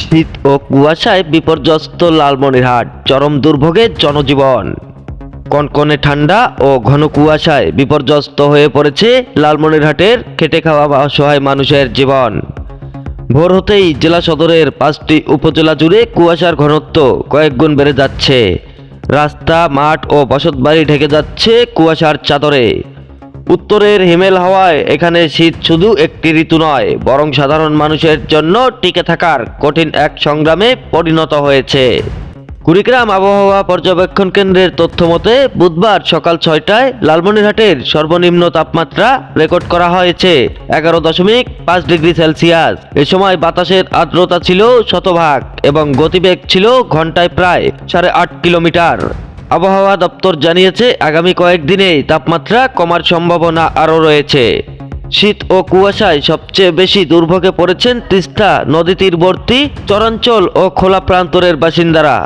শীত ও কুয়াশায় বিপর্যস্ত লালমনিরহাট, চরম দুর্ভোগে জনজীবন। কনকনে ঠান্ডা ও ঘন কুয়াশায় বিপর্যস্ত হয়ে পড়েছে লালমনিরহাটের খেটে খাওয়া বা অসহায় মানুষের জীবন। ভোর হতেই জেলা সদরের পাঁচটি উপজেলা জুড়ে কুয়াশার ঘনত্ব কয়েক গুণ বেড়ে যাচ্ছে। রাস্তা, মাঠ ও বসতবাড়ি ঢেকে যাচ্ছে কুয়াশার চাদরে। উত্তরের হিমেল হাওয়ায় এখানে শীত শুধু একটি ঋতু নয়, বরং সাধারণ মানুষের জন্য টিকে থাকার কঠিন এক সংগ্রামে পরিণত হয়েছে। কুড়িগ্রাম আবহাওয়া পর্যবেক্ষণ কেন্দ্রের তথ্য মতে, বুধবার সকাল ছয়টায় লালমনিরহাটের সর্বনিম্ন তাপমাত্রা রেকর্ড করা হয়েছে, এগারো দশমিক পাঁচ ডিগ্রি সেলসিয়াস। এ সময় বাতাসের আর্দ্রতা ছিল শতভাগ এবং গতিবেগ ছিল ঘন্টায় প্রায় সাড়ে আট কিলোমিটার। আবহাওয়া দপ্তর জানিয়েছে, আগামী কয়েকদিনে তাপমাত্রা কমার সম্ভাবনা আরও রয়েছে। শীত ও কুয়াশায় সবচেয়ে বেশি দুর্ভোগে পড়েছেন তিস্তা নদী তীরবর্তী, চরাঞ্চল ও খোলা প্রান্তরের বাসিন্দারা।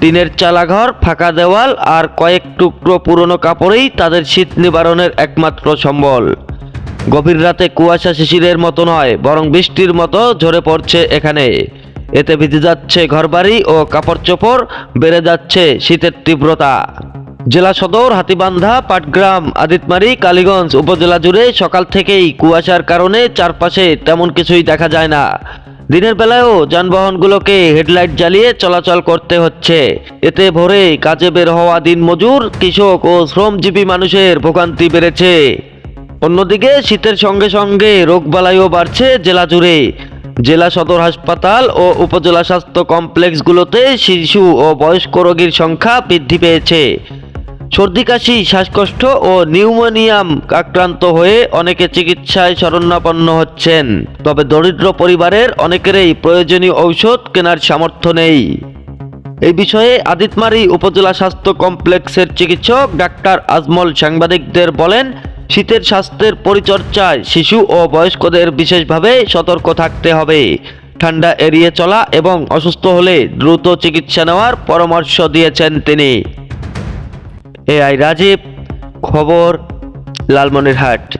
টিনের চালাঘর, ফাঁকা দেওয়াল আর কয়েক টুকরো পুরনো কাপড়েই তাদের শীত নিবারণের একমাত্র সম্বল। গভীর রাতে কুয়াশা শিশিরের মতো নয়, বরং বৃষ্টির মতো ঝরে পড়ছে এখানে। এতে ভিজে যাচ্ছে ঘরবাড়ি ও কাপড় চোপড় বেড়ে যাচ্ছে শীতের তীব্রতা। জেলা সদর হাতিবান্ধা, পাটগ্রাম, আদিতমারি, কালীগঞ্জ উপজেলা জুড়ে সকাল থেকেই কুয়াশার কারণে চারপাশে তেমন কিছুই দেখা যায় না। দিনের বেলায়ও যানবাহনগুলোকে হেডলাইট জ্বালিয়ে চলাচল করতে হচ্ছে। এতে ভোরে কাজে বের হওয়া দিনমজুর, কৃষক ও শ্রমজীবী মানুষের ভোগান্তি বেড়েছে। অন্যদিকে শীতের সঙ্গে সঙ্গে রোগবালাইও বাড়ছে জেলা জুড়ে। জেলা সদর হাসপাতাল ও উপজেলা স্বাস্থ্য কমপ্লেক্সগুলোতে শিশু ও বয়স্ক রোগীর সংখ্যা বৃদ্ধি পেয়েছে। সর্দি, কাশি, শ্বাসকষ্ট ও নিউমোনিয়াম আক্রান্ত হয়ে অনেকে চিকিৎসায় শরণাপন্ন হচ্ছেন। তবে দরিদ্র পরিবারের অনেকেরই প্রয়োজনীয় ঔষধ কেনার সামর্থ্য নেই। এই বিষয়ে আদিতমারি উপজেলা স্বাস্থ্য কমপ্লেক্সের চিকিৎসক ডাক্তার আজমল সাংবাদিকদের বলেন শীতের স্বাস্থ্যের পরিচর্যায় শিশু ও বয়স্কদের বিশেষভাবে সতর্ক থাকতে হবে। ঠান্ডা এড়িয়ে চলা এবং অসুস্থ হলে দ্রুত চিকিৎসা নেওয়ার পরামর্শ দিয়েছেন তিনি। এ আই রাজীব, খবর, লালমনিরহাট।